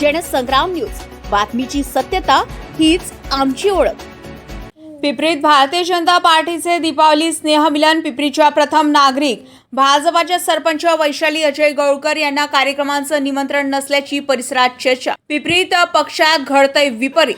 Jansangram news. बातमीची सत्यता हीच आमची ओळख. पिपरीत भारतीय जनता पार्टीचे दीपावली स्नेहमिलन पिपरीच्या प्रथम नागरिक. भाजपाच्या सरपंच वैशाली अजय गौळकर यांना कार्यक्रमांचं निमंत्रण नसल्याची परिसरात चर्चा. पिपरीत पक्षात घडतंय विपरीत.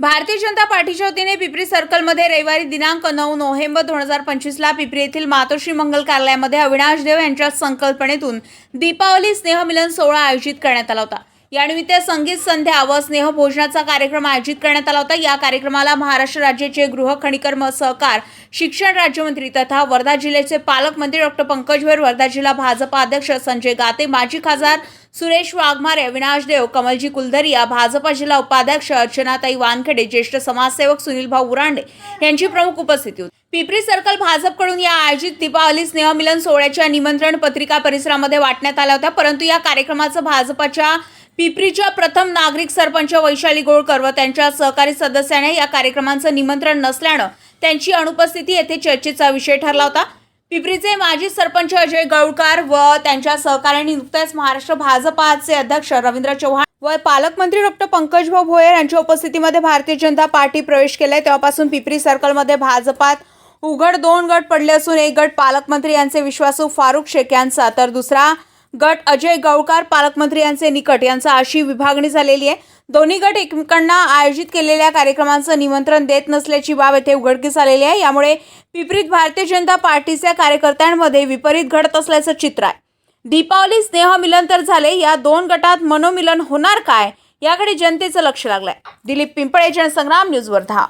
भारतीय जनता पार्टीच्या वतीने पिपरी सर्कलमध्ये रविवारी दिनांक नऊ नोव्हेंबर दोन हजार पंचवीसला पिपरी येथील मातोश्री मंगल कार्यालयामध्ये अविनाश देव यांच्या संकल्पनेतून दीपावली स्नेहमिलन सोहळा आयोजित करण्यात आला होता. यानिमित्त संगीत संध्या व स्नेहभोजनाचा कार्यक्रम आयोजित करण्यात आला होता. या कार्यक्रमाला महाराष्ट्र राज्याचे गृह खनिकर्म सहकार शिक्षण राज्यमंत्री तथा वर्धा जिल्ह्याचे पालकमंत्री डॉक्टर पंकज भैर वर्धा जिल्हा भाजपा अध्यक्ष संजय गाते माजी खासदार सुरेश वाघमारे अविनाश देव कमलजी कुलधरिया भाजपा जिल्हा उपाध्यक्ष अर्चनाताई वानखेडे ज्येष्ठ समाजसेवक सुनीलभाऊ उरांडे यांची प्रमुख उपस्थिती होती. पिपरी सर्कल भाजपकडून या आयोजित दीपावली स्नेहमिलन सोहळ्याच्या निमंत्रण पत्रिका परिसरामध्ये वाटण्यात आल्या होत्या. परंतु या कार्यक्रमाचं भाजपाच्या पिपरीच्या प्रथम नागरिक सरपंच वैशाली गोळकर व त्यांच्या सहकारी सदस्याने या कार्यक्रमांचं निमंत्रण नसल्यानं त्यांची अनुपस्थिती येथे चर्चेचा विषय ठरला होता. पिपरीचे माजी सरपंच अजय गळकर व त्यांच्या सहकाऱ्यांनी नुकत्याच महाराष्ट्र भाजपाचे अध्यक्ष रवींद्र चव्हाण व पालकमंत्री डॉक्टर पंकजभाऊ भोयर यांच्या उपस्थितीमध्ये भारतीय जनता पार्टी प्रवेश केलाय. तेव्हापासून पिपरी सर्कलमध्ये भाजपात उघड दोन गट पडले असून एक गट पालकमंत्री यांचे विश्वासू फारुख शेख यांचा तर दुसरा गट अजय गौळकार पालकमंत्री यांचे निकट. यांचा अशी विभागणी झालेली आहे. दोन्ही गट एकमेकांना आयोजित केलेल्या कार्यक्रमांचं निमंत्रण देत नसल्याची बाब येथे उघडकीस आलेली आहे. यामुळे विपरीत भारतीय जनता पार्टीच्या कार्यकर्त्यांमध्ये विपरीत घडत असल्याचं चित्र आहे. दीपावली स्नेहमिलन तर झाले. या दोन गटात मनोमिलन होणार काय? याकडे जनतेचं लक्ष लागलंय. दिलीप पिंपळे जनसंग्राम न्यूज वर्धा